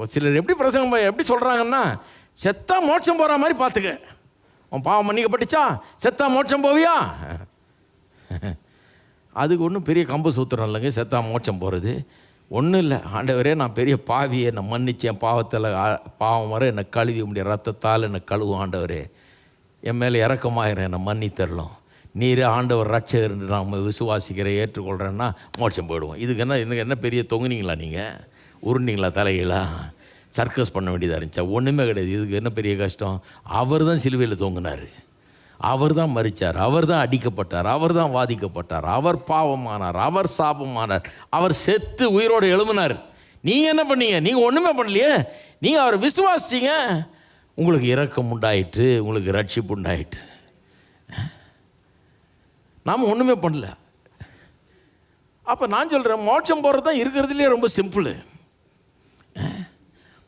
ஒரு சிலர் எப்படி பிரசங்கம் எப்படி சொல்கிறாங்கன்னா செத்தா மோட்சம் போகிற மாதிரி பார்த்துக்க. உன் பாவம் மன்னிக்கப்பட்டுச்சா? செத்தா மோட்சம் போவியா? அதுக்கு ஒன்றும் பெரிய கம்பு சூத்திரம் இல்லைங்க செத்தா மோட்சம் போகிறது ஒன்றும் இல்லை. ஆண்டவரே நான் பெரிய பாவியை என்னை மன்னிச்சேன் பாவத்தில் பாவம் வர என்னை கழுவி முடிய ரத்தத்தால் என்னை கழுவும் ஆண்டவரே. என் மேலே இறக்கமாயிரம் என்னை மன்னித்தரலாம். நீரே ஆண்டவர் ரட்சகர் என்று நாம் விசுவாசிக்கிற ஏற்றுக்கொள்கிறேன்னா மோட்சம் போயிடுவோம். இதுக்கு என்ன எனக்கு என்ன பெரிய தொங்குனீங்களா நீங்கள் உருண்டிங்களா தலைகளா சர்க்கஸ் பண்ண வேண்டியதாக இருந்துச்சா? ஒன்றுமே கிடையாது. இதுக்கு என்ன பெரிய கஷ்டம்? அவர் தான் சிலுவையில் தொங்குனார். அவர் தான் மறிச்சார் அவர் தான் அடிக்கப்பட்டார். அவர் தான் வாதிக்கப்பட்டார். அவர் பாவமானார். அவர் சாபமானார். அவர் செத்து உயிரோடு எழும்பினார். நீங்கள் என்ன பண்ணீங்க? நீங்கள் ஒன்றுமே பண்ணலையே. நீங்கள் அவரை விசுவாசிங்க. உங்களுக்கு இரக்கம் உண்டாயிற்று. உங்களுக்கு ரட்சிப்பு உண்டாயிற்று. நாம் ஒன்றுமே பண்ணல. அப்போ நான் சொல்கிறேன் மோட்சம் போகிறது தான் இருக்கிறதுலே ரொம்ப சிம்பிள்.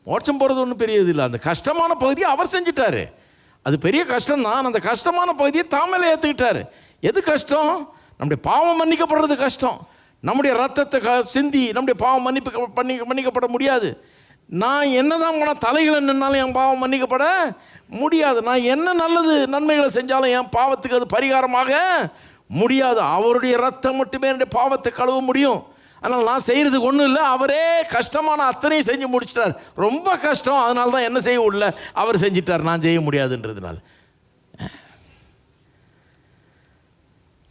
மோட்சம் போகிறது ஒன்றும் பெரிய இது இல்லை. அந்த கஷ்டமான பகுதியை அவர் செஞ்சிட்டாரு. அது பெரிய கஷ்டம் தான் அந்த கஷ்டமான பகுதியை தாமலை ஏற்றுக்கிட்டாரு எது கஷ்டம்? நம்முடைய பாவம் மன்னிக்கப்படுறது கஷ்டம். நம்முடைய ரத்தத்தை க சிந்தி நம்முடைய பாவம் மன்னிப்பு பண்ணி மன்னிக்கப்பட முடியாது. நான் என்ன தான் போனால் தலைகளை நின்னாலும் என் பாவம் மன்னிக்கப்பட முடியாது. நான் என்ன நல்லது நன்மைகளை செஞ்சாலும் என் பாவத்துக்கு அது பரிகாரமாக முடியாது. அவருடைய ரத்தம் மட்டுமே என்னுடைய பாவத்தை கழுவ முடியும். ஆனால் நான் செய்கிறதுக்கு ஒன்றும் இல்லை. அவரே கஷ்டமான அத்தனையும் செஞ்சு முடிச்சிட்டார். ரொம்ப கஷ்டம். அதனால தான் என்ன செய்ய விடல அவர் செஞ்சிட்டார். நான் செய்ய முடியாதுன்றதுனால.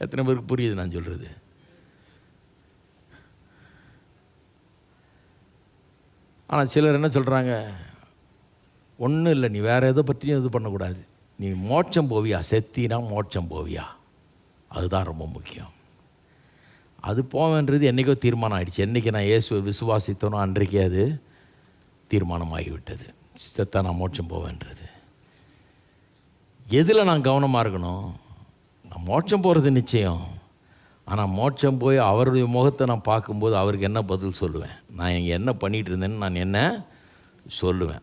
எத்தனை பேருக்கு புரியுது நான் சொல்கிறது ஆனால் சிலர் என்ன சொல்கிறாங்க ஒன்றும் இல்லை. நீ வேறு எதை பற்றியும் இது பண்ணக்கூடாது. நீ மோட்சம் போவியா? செத்தினா மோட்சம் போவியா? அதுதான் ரொம்ப முக்கியம். அது போவேன்றது என்றைக்கோ தீர்மானம் ஆயிடுச்சு. என்றைக்கு நான் இயேசுவை விசுவாசித்தனோ அன்றைக்கே அது தீர்மானமாகிவிட்டது. சித்தத்தை நான் மோட்சம் போவேன்றது. எதில் நான் கவனமாக இருக்கணும்? நான் மோட்சம் போகிறது நிச்சயம். ஆனால் மோட்சம் போய் அவருடைய முகத்தை நான் பார்க்கும்போது அவருக்கு என்ன பதில் சொல்லுவேன்? நான் இங்கே என்ன பண்ணிகிட்டு இருந்தேன்னு நான் என்ன சொல்லுவேன்?